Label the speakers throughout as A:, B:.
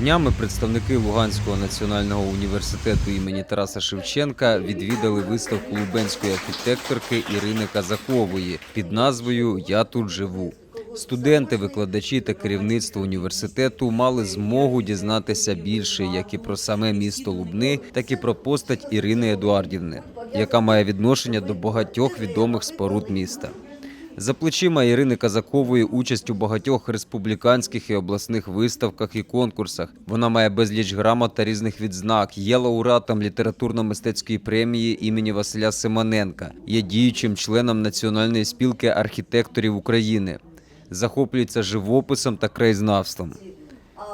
A: Днями представники Луганського національного університету імені Тараса Шевченка відвідали виставку лубенської архітекторки Ірини Казакової під назвою Я тут живу. Студенти, викладачі та керівництво університету мали змогу дізнатися більше як і про саме місто Лубни, так і про постать Ірини Едуардівни, яка має відношення до багатьох відомих споруд міста. За плечима Ірини Казакової участь у багатьох республіканських і обласних виставках і конкурсах. Вона має безліч грамот та різних відзнак. Є лауреатом літературно-мистецької премії імені Василя Симоненка, є діючим членом Національної спілки архітекторів України. Захоплюється живописом та краєзнавством.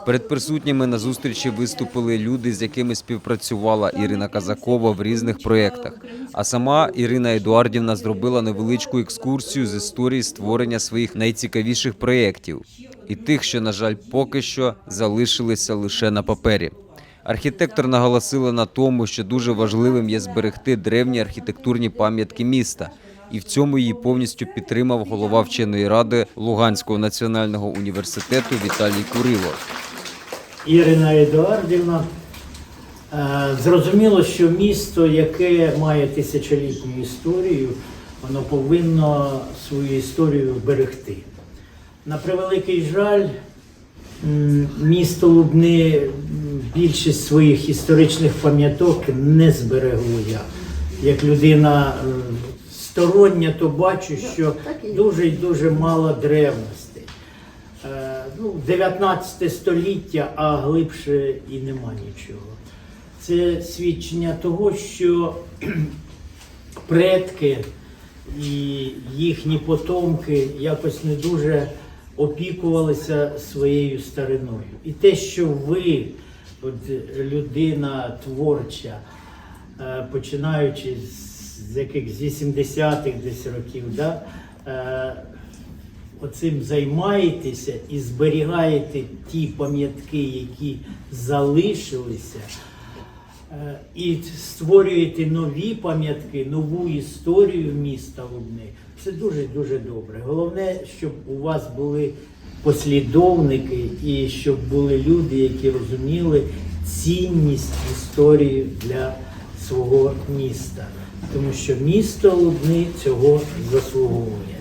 A: Перед присутніми на зустрічі виступили люди, з якими співпрацювала Ірина Казакова в різних проєктах. А сама Ірина Едуардівна зробила невеличку екскурсію з історії створення своїх найцікавіших проєктів і тих, що, на жаль, поки що залишилися лише на папері. Архітектор наголосила на тому, що дуже важливим є зберегти древні архітектурні пам'ятки міста. І в цьому її повністю підтримав голова вченої ради Луганського національного університету Віталій Курило.
B: Ірина Едуардівна. Е, Зрозуміло, що місто, яке має тисячолітню історію, воно повинно свою історію берегти. На превеликий жаль, місто Лубни більшість своїх історичних пам'яток не зберегло я. Як людина е, стороння, то бачу, що дуже і дуже мало древностей. Ну, 19 століття, а глибше і нема нічого. Це свідчення того, що предки і їхні потомки якось не дуже опікувалися своєю стариною. І те, що ви, от, людина творча, е, починаючи з- з яких з 80-х десь років, да, е, оцим займаєтеся і зберігаєте ті пам'ятки, які залишилися, е, і створюєте нові пам'ятки, нову історію міста Лубни. Це дуже дуже добре. Головне, щоб у вас були послідовники і щоб були люди, які розуміли цінність історії для свого міста. Тому що місто Лубни цього заслуговує.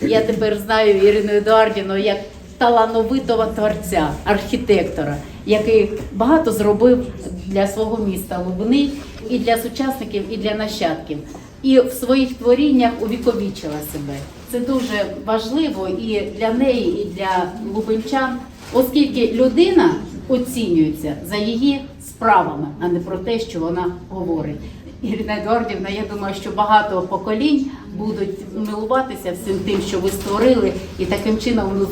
C: Я тепер знаю Ірину Едуардівну як талановитого творця, архітектора, який багато зробив для свого міста Лубни і для сучасників, і для нащадків. І в своїх творіннях увіковічила себе. Це дуже важливо і для неї, і для лубенчан, оскільки людина оцінюється за її справами, а не про те, що вона говорить. Ірина Едуардівна, я думаю, що багато поколінь будуть милуватися всім тим, що ви створили, і таким чином, ну,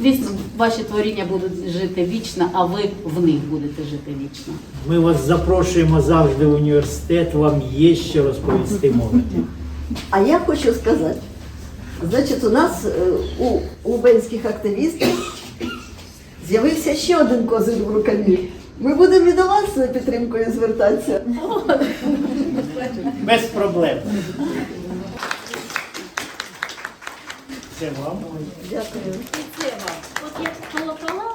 C: звісно, ваші творіння будуть жити вічно, а ви в них будете жити вічно.
B: Ми вас запрошуємо завжди в університет, вам є що розповісти молоді.
D: А я хочу сказати, значить, у нас е, у лубенських активістів з'явився ще один козир в рукаві. Ми будемо і до вас за підтримкою звертатися.
B: Без проблем. Це вам.
D: Дякую.
C: І це вам, от як колокола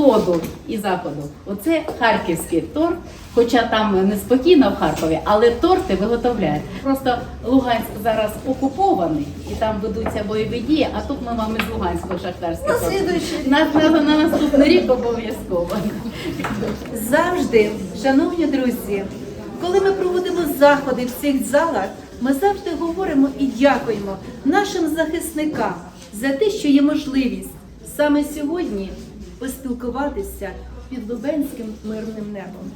C: сходу і заходу. Оце харківський торт, хоча там неспокійно в Харкові, але торти виготовляють. Просто Луганськ зараз окупований і там ведуться бойові дії, а тут ми вам із Луганського шахтарського.
D: На слідуючий
C: на, на, на наступний рік обов'язково.
E: Завжди, шановні друзі, коли ми проводимо заходи в цих залах, ми завжди говоримо і дякуємо нашим захисникам за те, що є можливість саме сьогодні поспілкуватися під Лубенським мирним небом.